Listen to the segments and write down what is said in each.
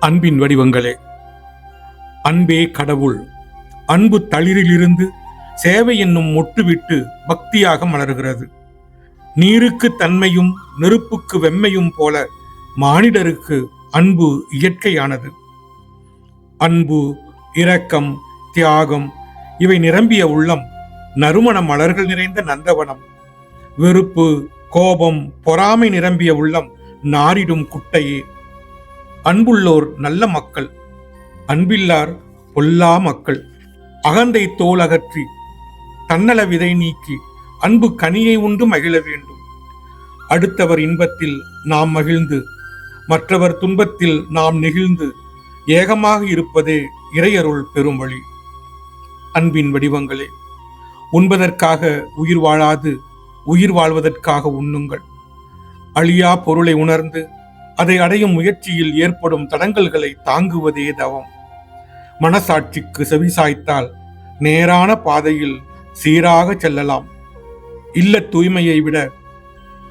அன்பின் வடிவங்களே. அன்பே கடவுள் அன்பு தளிரிலிருந்து சேவை என்னும் மொட்டுவிட்டு பக்தியாக மலர்கிறது. நீருக்கு தன்மையும் நெருப்புக்கு வெம்மையும் போல மானிடருக்கு அன்பு இயற்கையானது. அன்பு இரக்கம் தியாகம் இவை நிரம்பிய உள்ளம் நறுமண மலர்கள் நிறைந்த நந்தவனம். வெறுப்பு கோபம் பொறாமை நிரம்பிய உள்ளம் நாரிடும் குட்டையே. அன்புள்ளோர் நல்ல மக்கள் அன்பில்லார் பொல்லா மக்கள். அகந்தை தோல் அகற்றி தன்னல விதை நீக்கி அன்பு கனியை உண்டு மகிழ வேண்டும். அடுத்தவர் இன்பத்தில் நாம் மகிழ்ந்து மற்றவர் துன்பத்தில் நாம் நெகிழ்ந்து ஏகமாக இருப்பதே இறையருள் பெரும் வழி. அன்பின் வடிவங்களே உண்பதற்காக உயிர் வாழாது உயிர் வாழ்வதற்காக உண்ணுங்கள். அழியா பொருளை உணர்ந்து அதை அடையும் முயற்சியில் ஏற்படும் தடங்கல்களை தாங்குவதே தவம். மனசாட்சிக்கு செவிசாய்த்தால் நேரான பாதையில் சீராக செல்லலாம். இல்ல தூய்மையை விட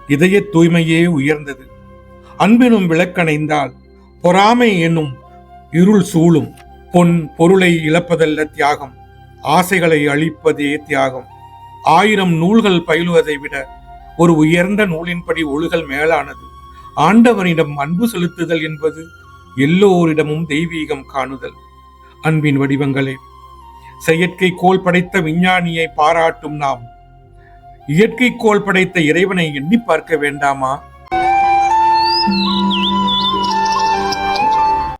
இதய தூய்மையே உயர்ந்தது. அன்பினும் விளக்கணைந்தால் பொறாமை என்னும் இருள் சூழும். பொன் பொருளை இழப்பதல்ல தியாகம் ஆசைகளை அழிப்பதே தியாகம். ஆயிரம் நூல்கள் பயிலுவதை விட ஒரு உயர்ந்த நூலின்படி ஒழுகல் மேலானது. ஆண்டவனிடம் அன்பு செலுத்துதல் என்பது எல்லோரிடமும் தெய்வீகம் காணுதல். அன்பின் வடிவங்களே செயற்கை கோல் படைத்த விஞ்ஞானியை பாராட்டும் நாம். இயற்கை கோல் படைத்த இறைவனை எண்ணி பார்க்க வேண்டாமா?